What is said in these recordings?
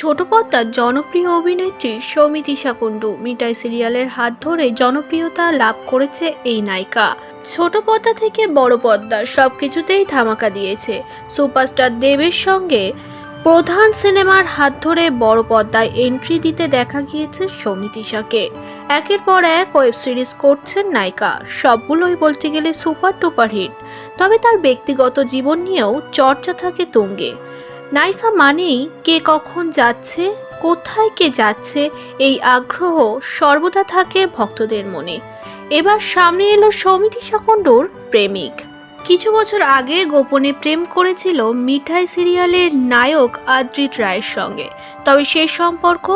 ছোট পর্দার জনপ্রিয় অভিনেত্রী সৌমিতিশা কুণ্ডু মিঠাই সিরিয়ালের হাত ধরে জনপ্রিয়তা লাভ করেছে এই নায়িকা। ছোট পর্দা থেকে বড় পর্দার সব কিছুতেই ধামাকা দিয়েছে। সুপারস্টার দেবের সঙ্গে প্রধান সিনেমার হাত ধরে বড় পর্দায় এন্ট্রি দিতে দেখা গিয়েছে সৌমিতিশাকে একের পর এক ওয়েব সিরিজ করছেন নায়িকা। সবগুলোই বলতে গেলে সুপার টুপার হিট। তবে তার ব্যক্তিগত জীবন নিয়েও চর্চা থাকে তুঙ্গে। নায়িকা মানেই কে কখন যাচ্ছে, কোথায় কে যাচ্ছে, এই আগ্রহ সর্বদা থাকে ভক্তদের মনে। এবার সামনে এলো সৌমিতি সাকণ্ডুর প্রেমিক। কিছু বছর আগে গোপনে প্রেম করেছিল মিঠাই সিরিয়ালের নায়ক আদ্রিত রায়ের সঙ্গে। তবে সেই সম্পর্ক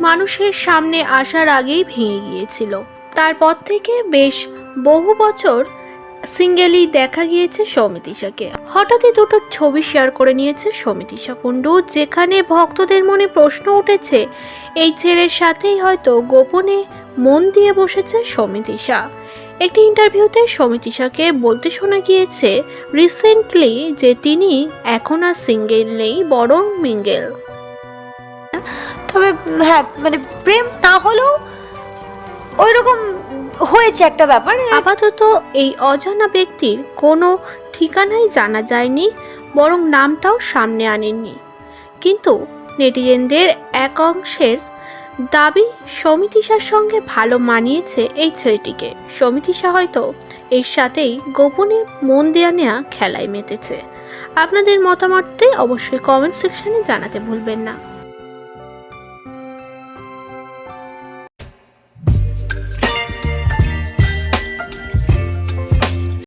মানুষের সামনে আসার আগেই ভেঙে গিয়েছিল। তারপর থেকে বেশ বহু বছর সিঙ্গেলই দেখা গিয়েছে সৌমিতিশাকে হঠাৎই দুটো ছবি শেয়ার করে নিয়েছে সৌমিতিশা কুণ্ডু, যেখানে ভক্তদের মনে প্রশ্ন উঠেছে, এই ছেলের সাথেই হয়তো গোপনে মন দিয়ে বসেছে সৌমিতিশা একটি ইন্টারভিউতে সৌমিতিশাকে বলতে শোনা গিয়েছে রিসেন্টলি যে তিনি এখন আর সিঙ্গেল নেই, বরং মিঙ্গেল। তবে হ্যাঁ মানে প্রেম না হলেও ওই রকম হয়েছে একটা ব্যাপার। আপাতত এই অজানা ব্যক্তির কোনো ঠিকানাই জানা যায়নি, বরং নামটাও সামনে আনেননি। কিন্তু নেটিজেনদের এক অংশের দাবি সমিতিশার সঙ্গে ভালো মানিয়েছে এই ছেলেটিকে। সমিতিশা হয়তো এর সাথেই গোপনে মন দেয়া নেয়া খেলায় মেতেছে। আপনাদের মতামততে অবশ্যই কমেন্ট সেকশনে জানাতে ভুলবেন না।